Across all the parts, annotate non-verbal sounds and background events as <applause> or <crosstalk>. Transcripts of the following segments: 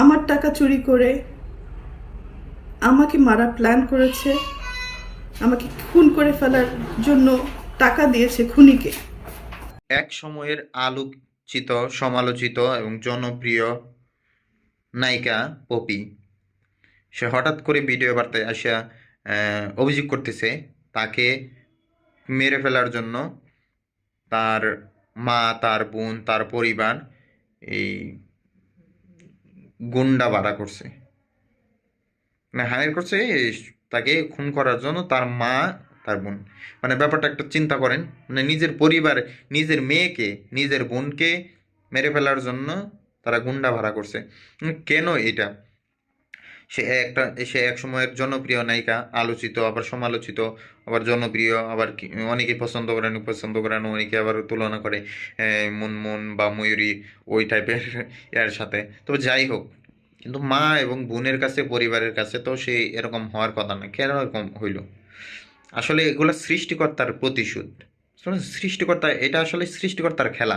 আমার টাকা চুরি করে আমাকে মারা প্ল্যান করেছে, আমাকে খুন করে ফেলার জন্য টাকা দিয়েছে খুনিকে। এক সময়ের আলোচিত, সমালোচিত এবং জনপ্রিয় নায়িকা পপি, সে হঠাৎ করে ভিডিও বার্তায় আসা অভিযোগ করতেছে, তাকে মেরে ফেলার জন্য তার মা, তার বোন, তার পরিবার এই গুন্ডা ভাড়া করছে। মানে হায়ার করছে তাকে খুন করার জন্য তার মা, তার বোন। মানে ব্যাপারটা একটা চিন্তা করেন মানে নিজের পরিবার, নিজের মেয়েকে, নিজের বোনকে মেরে ফেলার জন্য তারা গুন্ডা ভাড়া করছে। কেন এটা? সে একটা, সে এক সময়ের জনপ্রিয় নায়িকা, আলোচিত, আবার সমালোচিত, আবার জনপ্রিয়, আবার অনেকে পছন্দ করেন পছন্দ করেন, অনেকে আবার তুলনা করে মুনমুন বা ময়ূরী, ওই টাইপের <laughs> এর সাথে। তো যাই হোক, কিন্তু মা এবং বোনের কাছে, পরিবারের কাছে তো সে এরকম হওয়ার কথা না, কেন এরকম হইল? আসলে এগুলো সৃষ্টিকর্তার প্রতিশোধ। সৃষ্টিকর্তা, এটা আসলে সৃষ্টিকর্তার খেলা।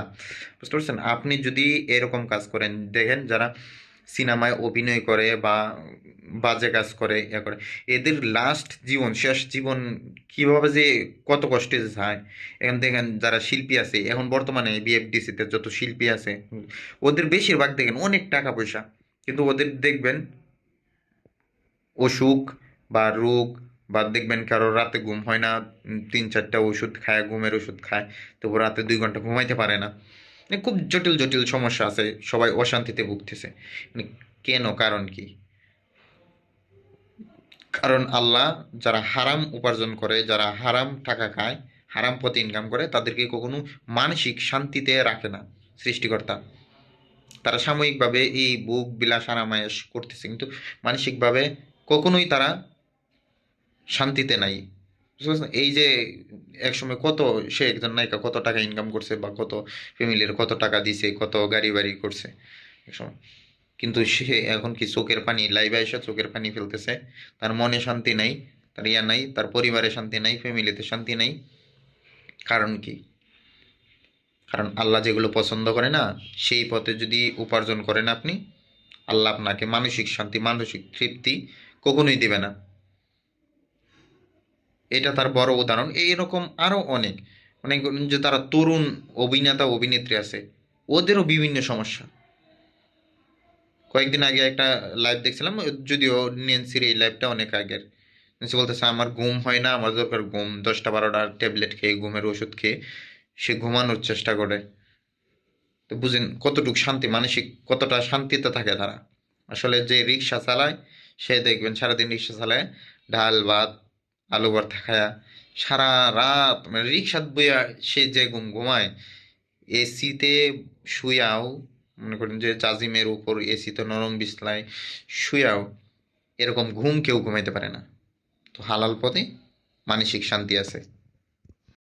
বুঝতে পারছেন? আপনি যদি এরকম কাজ করেন, দেখেন যারা সিনেমায় অভিনয় করে বা বাজে কাজ করে, ইয়া করে। এদের লাস্ট জীবন, শেষ জীবন কীভাবে যে কত কষ্টে যায়। এখন দেখেন যারা শিল্পী আছে, এখন বর্তমানে বিএফডিসিতে যত শিল্পী আছে, ওদের বেশিরভাগ দেখেন অনেক টাকা পয়সা। কিন্তু ওদের দেখবেন অসুখ বা রোগ বা দেখবেন কারও রাতে ঘুম হয় না, তিন চারটা ওষুধ খায়, ঘুমের ওষুধ খায়, তবু রাতে দুই ঘণ্টা ঘুমাইতে পারে না। মানে খুব জটিল জটিল সমস্যা আছে, সবাই অশান্তিতে ভুগতেছে। মানে কেন, কারণ কি? কারণ আল্লাহ যারা হারাম উপার্জন করে, যারা হারাম টাকা খায়, হারাম পথে ইনকাম করে, তাদেরকে কখনো মানসিক শান্তিতে রাখে না সৃষ্টিকর্তা। তারা সাময়িকভাবে এই বুক বিলাস আরামায়াস করতেছে, কিন্তু মানসিকভাবে কখনোই তারা শান্তিতে নাই। এই যে একসময় কত সে একজন নায়িকা কত টাকা ইনকাম করছে বা কত ফ্যামিলির কত টাকা দিছে, কত গাড়ি বাড়ি করছে একসময়। কিন্তু সে এখন কি চোখের পানি লাইভে এসে চোখের পানি ফেলতেছে, তার মনে শান্তি নাই, তার ইয়া নাই, তার পরিবারে শান্তি নাই ফ্যামিলিতে শান্তি নাই। কারণ কি? কারণ আল্লাহ যেগুলো পছন্দ করে না, সেই পথে যদি উপার্জন করেন আপনি, আল্লাহ আপনাকে মানসিক শান্তি, মানসিক তৃপ্তি কখনোই দেবে না। এটা তার বড় উদাহরণ। এইরকম আরও অনেক। অনেক যে তারা তরুণ অভিনেতা, অভিনেত্রী আছে, ওদেরও বিভিন্ন সমস্যা। কয়েকদিন আগে একটা লাইভ দেখছিলাম, যদিও নেন্সির এই লাইভটা অনেক আগের। নেন্সি বলতেছে, আমার ঘুম হয় না, আমার দরকার ঘুম। দশটা বারোটা ট্যাবলেট খেয়ে, ঘুমের ওষুধ খেয়ে সে ঘুমানোর চেষ্টা করে। তো বুঝেন কতটুকু শান্তি, মানসিক কতটা শান্তিতে থাকে তারা। আসলে যে রিক্সা চালায়, সে দেখবেন সারাদিন রিক্সা চালায়, ডাল, ভাত আলু ভর্তা খায়া সারা রাত মানে রিক্সাত বইয়া সে যে ঘুম ঘুমায় এসিতে শুয়াও মনে করেন যে জাজিমের উপর এসিতে নরম বিছলায় শুয়াও এরকম ঘুম কেউ ঘুমাইতে পারে না। তো হালাল পথে মানসিক শান্তি আছে।